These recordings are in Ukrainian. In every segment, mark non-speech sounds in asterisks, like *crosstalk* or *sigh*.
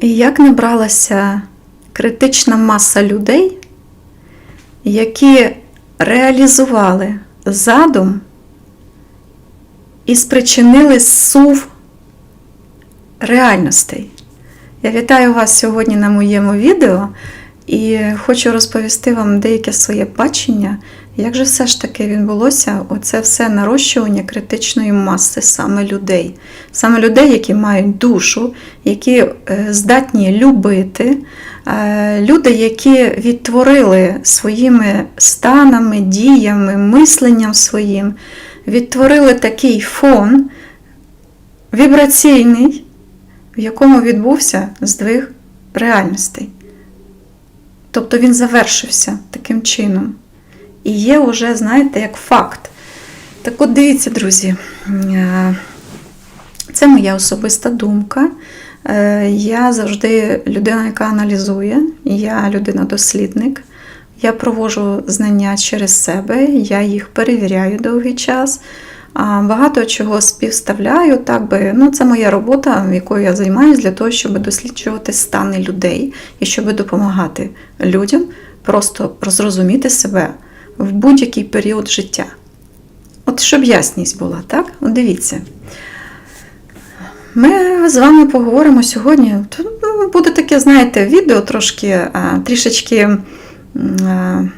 І як набралася критична маса людей, які реалізували задум і спричинили сув реальностей. Я вітаю вас сьогодні на моєму відео і хочу розповісти вам деяке своє бачення, як же все ж таки відбулося оце все нарощування критичної маси саме людей, саме людей, які мають душу, які е, здатні любити, е, люди, які відтворили своїми станами, діями, мисленням своїм, відтворили такий фон вібраційний, в якому відбувся здвиг реальностей. Тобто він завершився таким чином. І є вже, знаєте, як факт. Так от дивіться, друзі, е, це моя особиста думка. Е, Я завжди людина, яка аналізує, я людина-дослідник. Я проводжу знання через себе, я їх перевіряю довгий час. Багато чого співставляю, так би, ну це моя робота, якою я займаюся для того, щоб досліджувати стани людей і щоб допомагати людям просто зрозуміти себе в будь-який період життя. От щоб ясність була, так? От дивіться. Ми з вами поговоримо сьогодні. Ну, буде таке, знаєте, відео трошки трішечки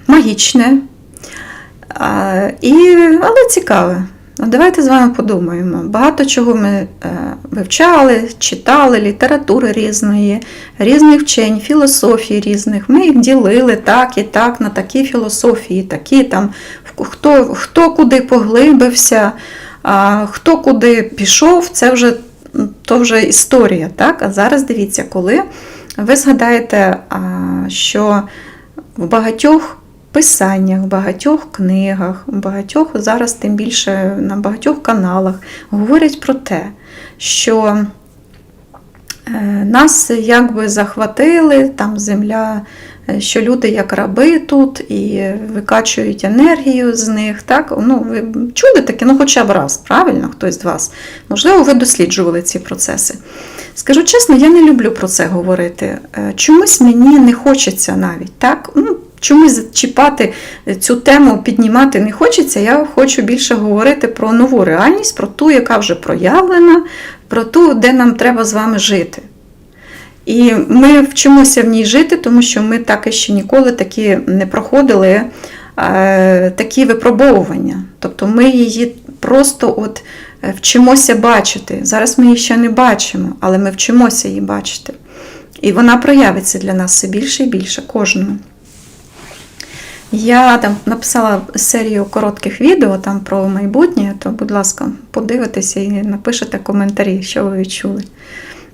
магічне, але цікаве. От Давайте з вами подумаємо. Багато чого ми е, вивчали, читали, літератури різної, різних вчень, філософій різних. Ми їх ділили так і так на такі філософії, такі там, хто, хто куди поглибився, хто куди пішов, це вже, то вже історія. Так? А зараз дивіться, коли ви згадаєте, що в багатьох писаннях, в багатьох книгах, в багатьох зараз, тим більше на багатьох каналах говорять про те, що е, нас якби захватили, там земля, е, що люди як раби тут і викачують енергію з них. Так? Ну, ви чули таке, ну хоча б раз, правильно, хтось з вас. Можливо, ви досліджували ці процеси. Скажу чесно, я не люблю про це говорити. Е, Чомусь мені не хочеться навіть. так? Ну, Чомусь чіпати цю тему, піднімати не хочеться. Я хочу більше говорити про нову реальність, про ту, яка вже проявлена, про ту, де нам треба з вами жити. І ми вчимося в ній жити, тому що ми так і ще ніколи такі не проходили е, такі випробовування. Тобто ми її просто от е, вчимося бачити. Зараз ми її ще не бачимо, але ми вчимося її бачити. І вона проявиться для нас все більше і більше кожному. Я там написала серію коротких відео там про майбутнє, то, будь ласка, подивитеся і напишете коментарі, що ви відчули,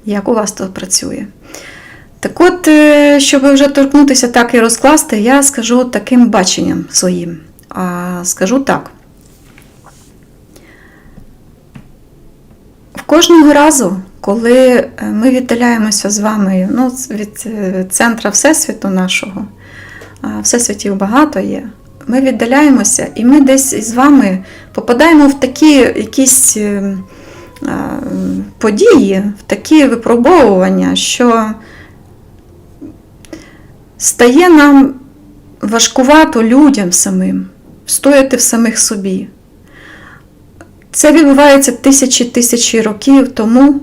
як у вас тут працює. Так от, е, щоб вже торкнутися так і розкласти, я скажу таким баченням своїм. А Скажу так. В кожного разу, коли ми віддаляємося з вами ну, від е, центра Всесвіту нашого, всесвітів багато є. Ми віддаляємося, і ми десь з вами попадаємо в такі якісь е, події, в такі випробовування, що стає нам важкувато людям самим стояти в самих собі. Це відбувається тисячі тисячі років тому.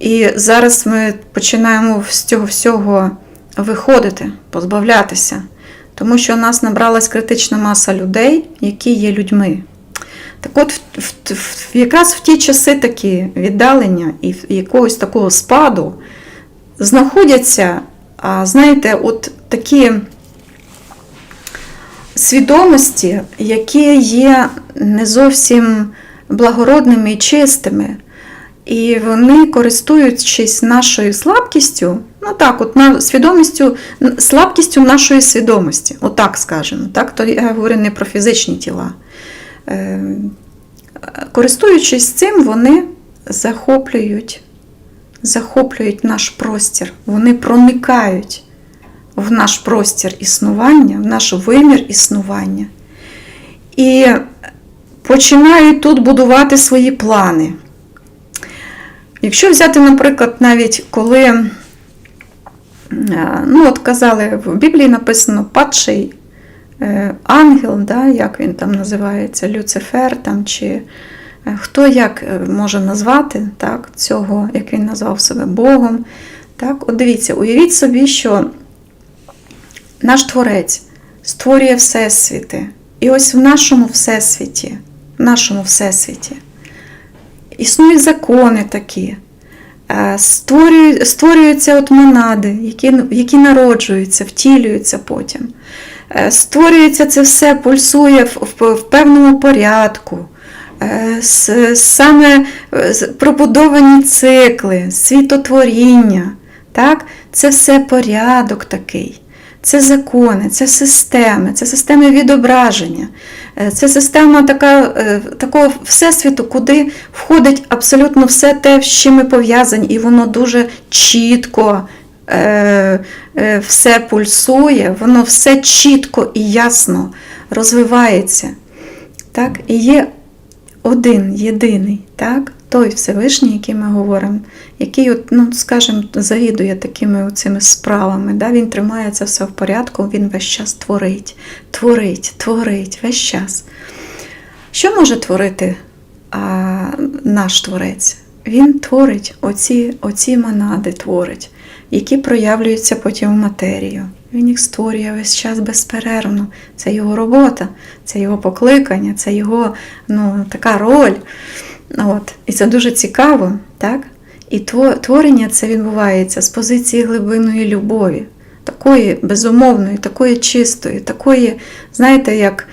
І зараз ми починаємо з цього всього виходити, позбавлятися, тому що у нас набралась критична маса людей, які є людьми. Так от, в, в, якраз в ті часи такі віддалення і якогось такого спаду знаходяться, знаєте, от такі свідомості, які є не зовсім благородними і чистими. І вони, користуючись нашою слабкістю, ну так, от свідомістю, слабкістю нашої свідомості, отак скажемо. Так, то я говорю не про фізичні тіла. Е, користуючись цим, вони захоплюють, захоплюють наш простір, вони проникають в наш простір існування, в наш вимір існування. І починають тут будувати свої плани. Якщо взяти, наприклад, навіть коли, е, ну от казали, в Біблії написано падший е, ангел, да, як він там називається, Люцифер там, чи е, хто як може назвати так, цього, як він назвав себе Богом. Так, от дивіться, уявіть собі, що наш Творець створює Всесвіти. І ось в нашому Всесвіті, в нашому Всесвіті існують закони такі. Е, Створюються от монади, які, які народжуються, втілюються потім. Е, Створюється це все, пульсує в, в, в певному порядку. Е, Саме пробудовані цикли, світотворіння. Так? Це все порядок такий. Це закони, це системи, це системи відображення, е, це система така, е, такого всесвіту, куди входить абсолютно все те, з чим ми пов'язані, і воно дуже чітко е, все пульсує, воно все чітко і ясно розвивається. Так? І є один, єдиний, так? Той Всевишній, який ми говоримо, який, от, ну, скажімо, завідує такими цими справами. Да? Він тримає це все в порядку, він весь час творить, творить, творить, весь час. Що може творити а, наш творець? Він творить оці, оці монади, творить, які проявлюються потім в матерію. Він їх створює весь час безперервно. Це його робота, це його покликання, це його ну, така роль. От. І це дуже цікаво, так? І творення це відбувається з позиції глибинної любові, такої безумовної, такої чистої, такої, знаєте, як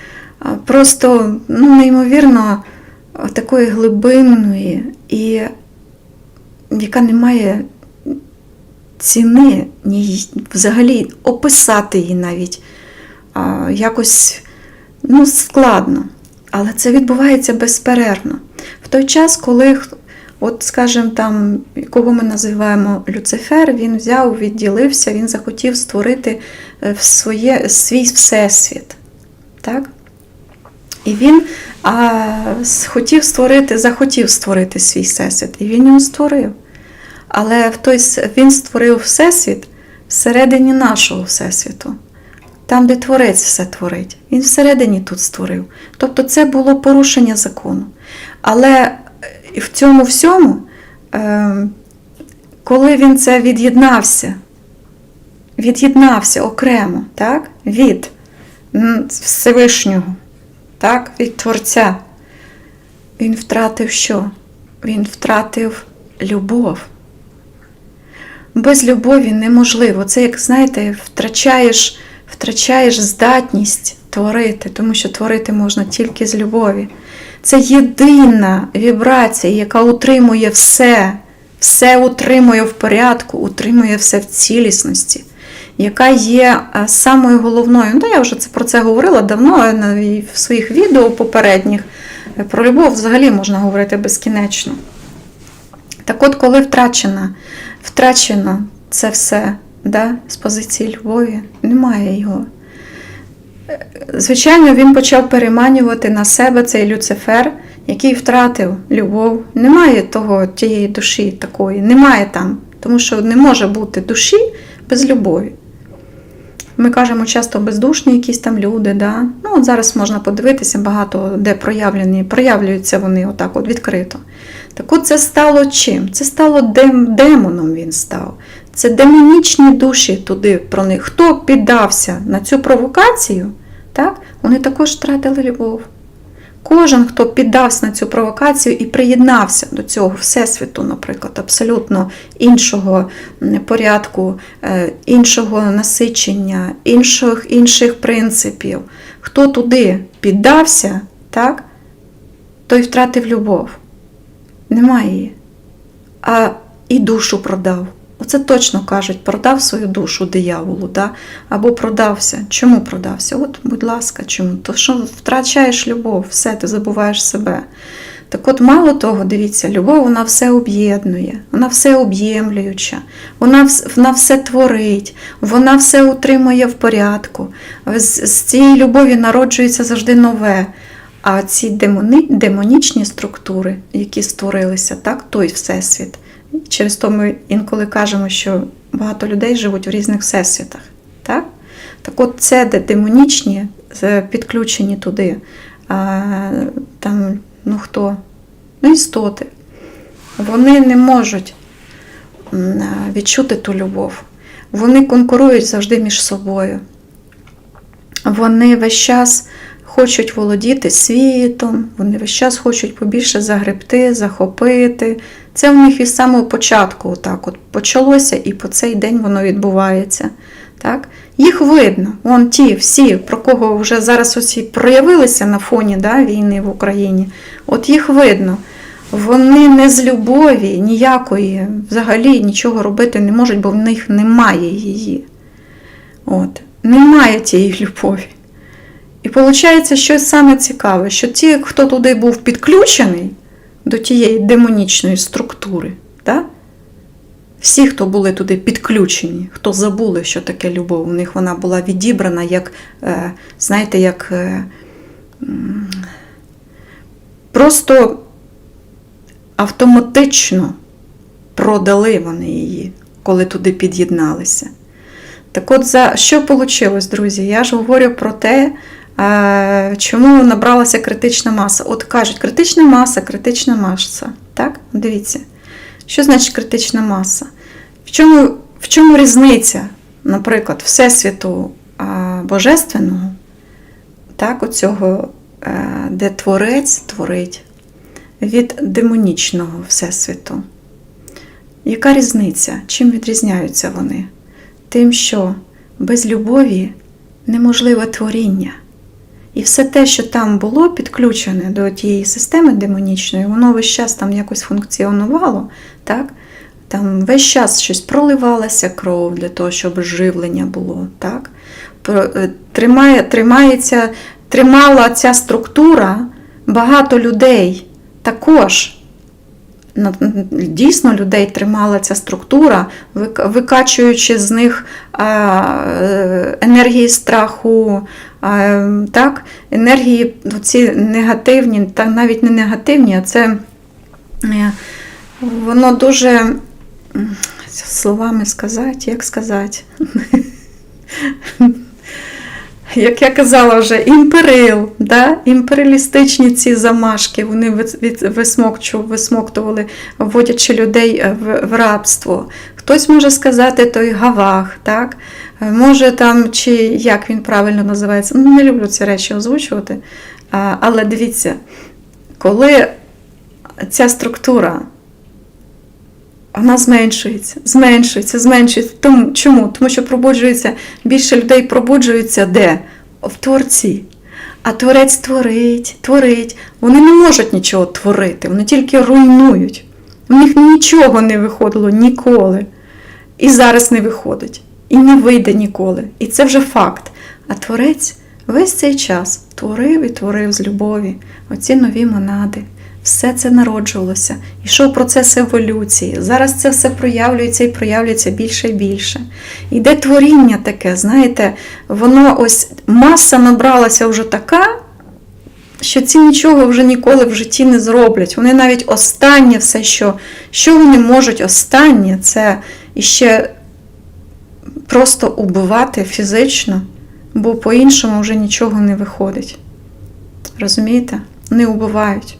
просто ну, неймовірно такої глибинної, і яка не має ціни, ні взагалі описати її навіть якось ну, складно. Але це відбувається безперервно. Той час, коли, от, скажімо, там, кого ми називаємо Люцифер, він взяв, відділився, він захотів створити е, своє, свій всесвіт. Так? І він а, хотів створити, захотів створити свій всесвіт, і він його створив. Але в той, він створив всесвіт всередині нашого всесвіту. Там, де творець все творить. Він всередині тут створив. Тобто це було порушення закону. Але е, в цьому всьому, е, коли він це від'єднався, від'єднався окремо так, від Всевишнього, так, від Творця, він втратив що? Він втратив любов. Без любові неможливо. Це, як знаєте, втрачаєш, втрачаєш здатність творити, тому що творити можна тільки з любові. Це єдина вібрація, яка утримує все, все утримує в порядку, утримує все в цілісності, яка є самою головною. Ну, я вже це, про це говорила давно е, і в своїх відео попередніх. Е, Про любов взагалі можна говорити безкінечно. Так от, коли втрачено, втрачено це все да, з позиції любові, немає його. Звичайно, він почав переманювати на себе цей Люцифер, який втратив любов. Немає того, тієї душі такої, немає там, тому що не може бути душі без любові. Ми кажемо часто бездушні якісь там люди. Да? Ну, от зараз можна подивитися багато де проявлені, проявлюються вони отак от відкрито. Так от це стало чим? Це стало дем, демоном він став. Це демонічні душі туди про них. Хто піддався на цю провокацію, так, вони також втратили любов. Кожен, хто піддався на цю провокацію і приєднався до цього всесвіту, наприклад, абсолютно іншого порядку, е, іншого насичення, інших, інших принципів, хто туди піддався, так, той втратив любов. Немає її. А і душу продав. Оце точно кажуть, продав свою душу дияволу, да? або продався. Чому продався? От, будь ласка, чому? То що втрачаєш любов, все, ти забуваєш себе. Так от, мало того, дивіться, любов вона все об'єднує, вона все об'ємлююча, вона, вона все творить, вона все утримує в порядку. З, з цієї любові народжується завжди нове. А ці демони, демонічні структури, які створилися, так, той всесвіт, Через то ми інколи кажемо, що багато людей живуть в різних всесвітах. Так, так от це де демонічні е, підключені туди. А, там, ну хто? Ну, істоти. Вони не можуть відчути ту любов. Вони конкурують завжди між собою. Вони весь час хочуть володіти світом, вони весь час хочуть побільше загребти, захопити. Це в них із самого початку отак от почалося, і по цей день воно відбувається. Так? Їх видно, вон ті всі, про кого вже зараз усі проявилися на фоні да, війни в Україні. От їх видно. Вони не з любові ніякої, взагалі нічого робити не можуть, бо в них немає її. От. Немає тієї любові. І виходить, щось саме цікаве, що ті, хто туди був підключений до тієї демонічної структури, да? всі, хто були туди підключені, хто забули, що таке любов, у них вона була відібрана, як, е, знаєте, як е, просто автоматично продали вони її, коли туди під'єдналися. Так от, за що вийшло, друзі? Я ж говорю про те, чому набралася критична маса. От кажуть, критична маса, критична маса. Так? Дивіться, що значить критична маса? В чому, в чому різниця, наприклад, Всесвіту е, Божественного, так, оцього, е, де Творець творить, від демонічного Всесвіту? Яка різниця? Чим відрізняються вони? Тим, що без любові неможливе творіння. І все те, що там було підключене до тієї системи демонічної, воно весь час там якось функціонувало, так? Там весь час щось проливалася кров для того, щоб живлення було. Так? Е, Тримає, тримається, тримала ця структура багато людей також. Дійсно, людей тримала ця структура, викачуючи з них е, енергії страху, так, енергії ці негативні, та навіть не негативні, а це е, воно дуже словами сказати, як сказати. *laughs* Як я казала вже, імперил, да? імперіалістичні ці замашки, вони висмоктували, вводячи людей е, в, в рабство. Хтось може сказати той гавах, так? Е, може там, чи як він правильно називається. Ну, не люблю ці речі озвучувати. Але дивіться, коли ця структура вона зменшується, зменшується, зменшується. Тому, чому? Тому що пробуджується, більше людей пробуджується де? В творці. А творець творить, творить. Вони не можуть нічого творити, вони тільки руйнують. У них нічого не виходило ніколи. І зараз не виходить. І не вийде ніколи. І це вже факт. А творець весь цей час творив і творив з любові оці нові монади. Все це народжувалося, йшов процес еволюції. Зараз це все проявлюється і проявлюється більше і більше. Іде творіння таке, знаєте, воно ось маса набралася вже така, що ці нічого вже ніколи в житті не зроблять. Вони навіть останнє все, що, що вони можуть останнє, це іще просто убивати фізично, бо по-іншому вже нічого не виходить. Розумієте? Вони убивають.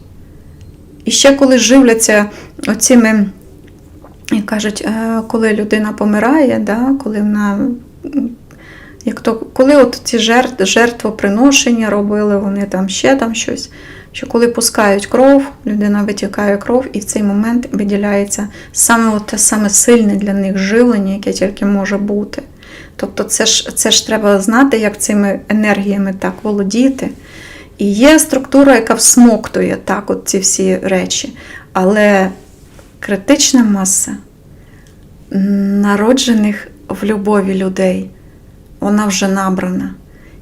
І ще коли живляться оціми, як кажуть, е, коли людина помирає, да, коли вона. Як то, коли от ці жертв, жертвоприношення робили, вони там ще там щось, що коли пускають кров, людина витікає кров, і в цей момент виділяється саме от те саме сильне для них живлення, яке тільки може бути. Тобто це ж, це ж треба знати, як цими енергіями так володіти. І є структура, яка всмоктує так, от ці всі речі. Але критична маса народжених в любові людей, вона вже набрана.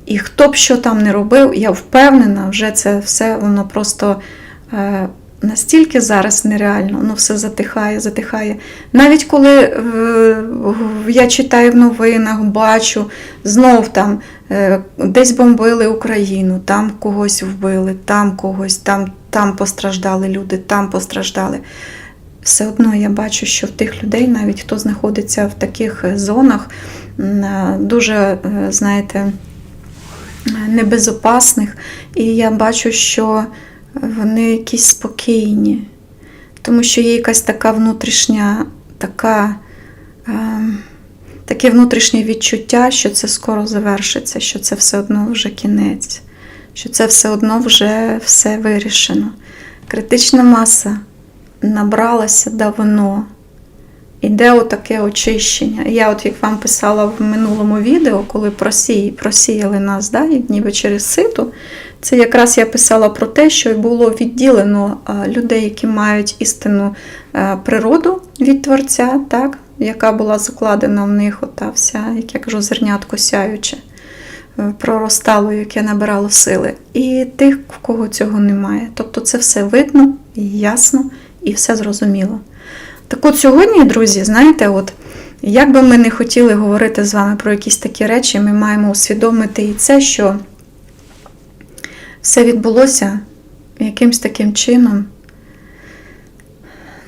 І хто б що там не робив, я впевнена, вже це все воно просто е, настільки зараз нереально, воно все затихає, затихає. Навіть коли е, я читаю в новинах, бачу, знов там е, десь бомбили Україну, там когось вбили, там когось, там, там постраждали люди, там постраждали. все одно я бачу, що в тих людей, навіть хто знаходиться в таких зонах, е, дуже, е, знаєте, е, небезопасних, і я бачу, що вони якісь спокійні, тому що є якась така внутрішня, така, е, таке внутрішнє відчуття, що це скоро завершиться, що це все одно вже кінець, що це все одно вже все вирішено. Критична маса набралася давно. Іде отаке очищення. Я, от як вам писала в минулому відео, коли просіяли нас, да, ніби через ситу, це якраз я писала про те, що було відділено людей, які мають істинну природу від Творця, так, яка була закладена в них, ота вся, як я кажу, зернятко сяюче, е, проростало, яке набирало сили. І тих, в кого цього немає. Тобто це все видно, ясно і все зрозуміло. Так от сьогодні, друзі, знаєте, от як би ми не хотіли говорити з вами про якісь такі речі, ми маємо усвідомити і це, що все відбулося якимсь таким чином,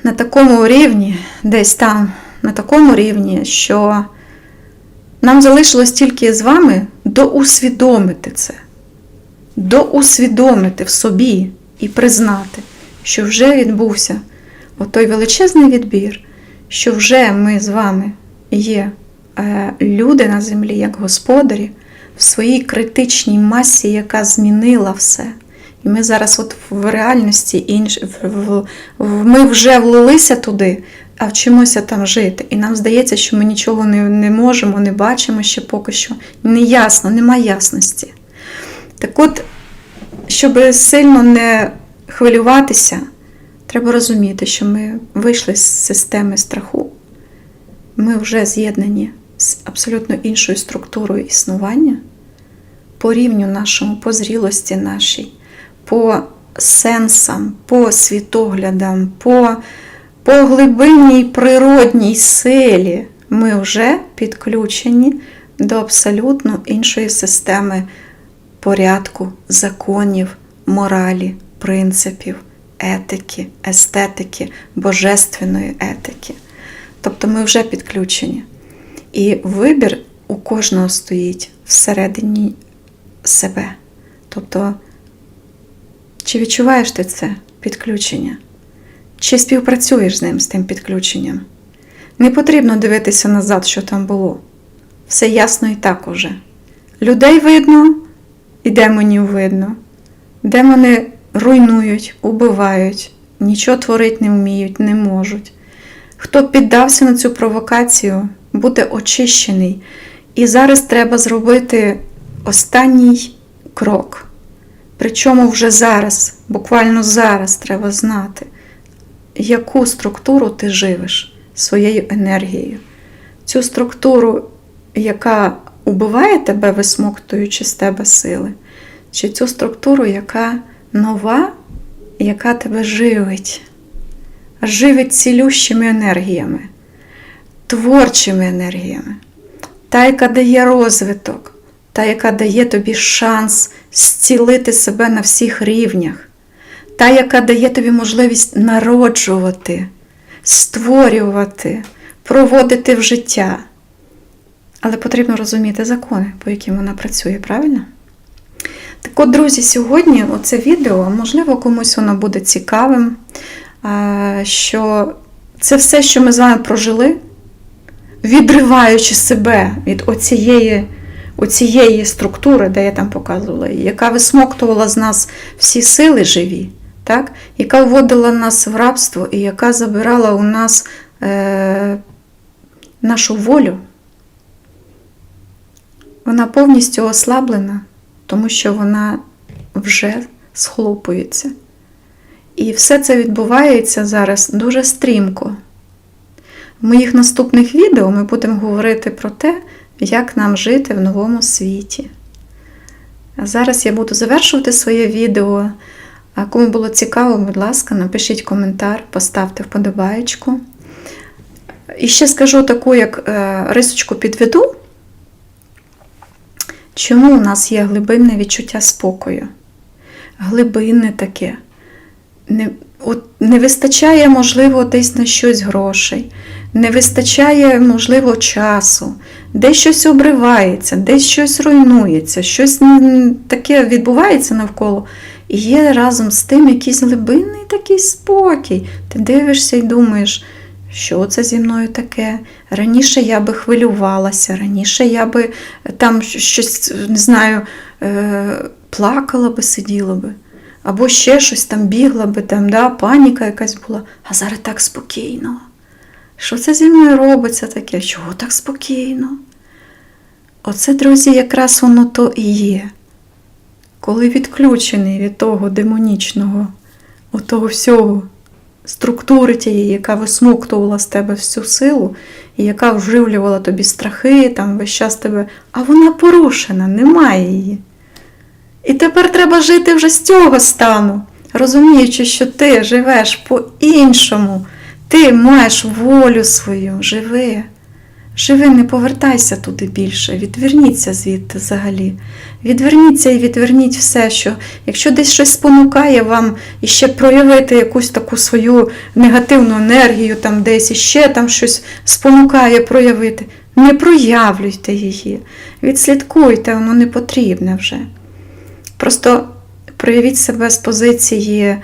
на такому рівні, десь там, на такому рівні, що нам залишилось тільки з вами доусвідомити це, доусвідомити в собі і признати, що вже відбувся отой величезний відбір, що вже ми з вами є е, люди на землі, як господарі, в своїй критичній масі, яка змінила все. І ми зараз, от в реальності інш... ми вже влилися туди, а вчимося там жити. І нам здається, що ми нічого не, не можемо, не бачимо ще поки що. Неясно, немає ясності. Так от, щоб сильно не хвилюватися, треба розуміти, що ми вийшли з системи страху. Ми вже з'єднані з абсолютно іншою структурою існування по рівню нашому, по зрілості нашій, по сенсам, по світоглядам, по, по глибинній природній силі ми вже підключені до абсолютно іншої системи порядку, законів, моралі, принципів, етики, естетики, божественної етики. Тобто ми вже підключені. І вибір у кожного стоїть всередині себе. Тобто, чи відчуваєш ти це підключення? Чи співпрацюєш з ним, з тим підключенням? Не потрібно дивитися назад, що там було. Все ясно і так уже. Людей видно, і демонів видно. Демони руйнують, убивають, нічого творити не вміють, не можуть. Хто піддався на цю провокацію, буде очищений. І зараз треба зробити останній крок. Причому вже зараз, буквально зараз треба знати, яку структуру ти живеш своєю енергією. Цю структуру, яка убиває тебе, висмоктуючи з тебе сили, чи цю структуру, яка нова, яка тебе живить, живить цілющими енергіями, творчими енергіями, та, яка дає розвиток, та, яка дає тобі шанс зцілити себе на всіх рівнях, та, яка дає тобі можливість народжувати, створювати, проводити в життя. Але потрібно розуміти закони, по яким вона працює, правильно? Так от, друзі, сьогодні оце відео, можливо, комусь воно буде цікавим, що це все, що ми з вами прожили, відриваючи себе від оцієї, оцієї структури, де я там показувала, яка висмоктувала з нас всі сили живі, так? яка вводила нас в рабство і яка забирала у нас е, нашу волю. Вона повністю ослаблена, тому що вона вже схлопується. І все це відбувається зараз дуже стрімко. В моїх наступних відео ми будемо говорити про те, як нам жити в новому світі. А зараз я буду завершувати своє відео. А кому було цікаво, будь ласка, напишіть коментар, поставте вподобаєчку. І ще скажу таку, як е, рисочку підведу. Чому у нас є глибинне відчуття спокою? Глибинне таке. Не, от не вистачає, можливо, десь на щось грошей, не вистачає, можливо, часу, десь щось обривається, десь щось руйнується, щось таке відбувається навколо. І є разом з тим якийсь глибинний такий спокій. Ти дивишся і думаєш, що це зі мною таке? Раніше я би хвилювалася, раніше я би е, там щось, не знаю, е, плакала би, сиділа би. Або ще щось там бігла би, там, да, паніка якась була, а зараз так спокійно. Що це зі мною робиться таке? Чого так спокійно? Оце, друзі, якраз воно то і є. Коли відключений від того демонічного, от того всього, структури тієї, яка висмоктувала з тебе всю силу, і яка вживлювала тобі страхи, там весь час тебе, а вона порушена, немає її. І тепер треба жити вже з цього стану, розуміючи, що ти живеш по-іншому, ти маєш волю свою, живи. Живи, не повертайся туди більше, відверніться звідти взагалі. Відверніться і відверніть все, що якщо десь щось спонукає вам іще проявити якусь таку свою негативну енергію, там десь іще там щось спонукає проявити, не проявлюйте її, відслідкуйте, воно не потрібне вже. Просто проявіть себе з позиції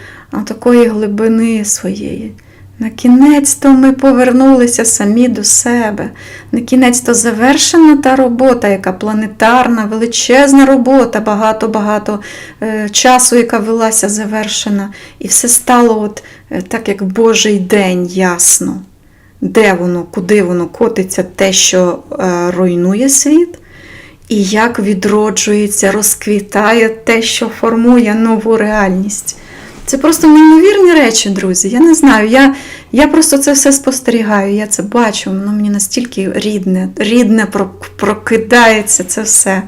такої глибини своєї. На кінець-то ми повернулися самі до себе. На кінець-то завершена та робота, яка планетарна, величезна робота, багато-багато е, часу, яка велася, завершена. І все стало от, е, так, як Божий день, ясно. Де воно, куди воно котиться, те, що е, руйнує світ, і як відроджується, розквітає те, що формує нову реальність. Це просто неймовірні речі, друзі. Я не знаю. Я я просто це все спостерігаю, я це бачу, воно мені настільки рідне, рідне прокидається це все.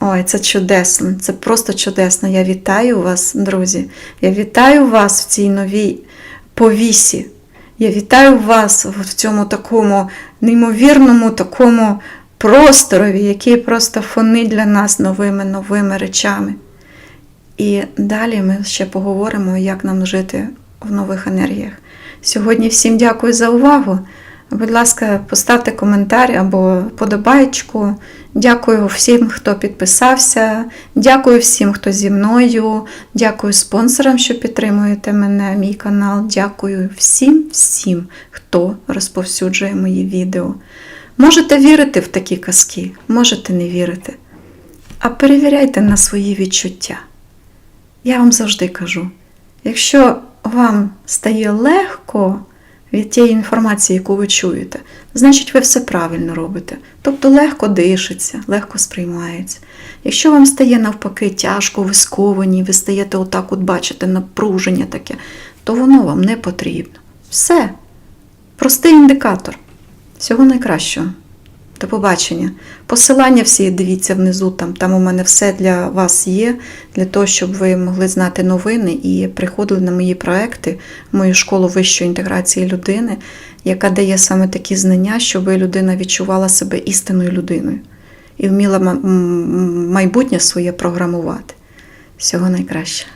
Ой, це чудесно, це просто чудесно. Я вітаю вас, друзі. Я вітаю вас в цій новій повісі. Я вітаю вас в цьому такому неймовірному такому просторові, який просто фонить для нас новими новими речами. І далі ми ще поговоримо, як нам жити в нових енергіях. Сьогодні всім дякую за увагу. Будь ласка, поставте коментар або подобайку. Дякую всім, хто підписався. Дякую всім, хто зі мною. Дякую спонсорам, що підтримуєте мене, мій канал. Дякую всім, всім, хто розповсюджує мої відео. Можете вірити в такі казки, можете не вірити. А перевіряйте на свої відчуття. Я вам завжди кажу: якщо вам стає легко від тієї інформації, яку ви чуєте, значить ви все правильно робите. Тобто легко дишиться, легко сприймається. Якщо вам стає навпаки тяжко, ви сковані, ви стаєте отак, от бачите, напруження таке, то воно вам не потрібно. Все. Простий індикатор. Всього найкращого. До побачення. Посилання всі дивіться внизу, там там у мене все для вас є, для того, щоб ви могли знати новини і приходили на мої проекти, мою школу вищої інтеграції людини, яка дає саме такі знання, щоб людина відчувала себе істинною людиною і вміла майбутнє своє програмувати. Всього найкраще.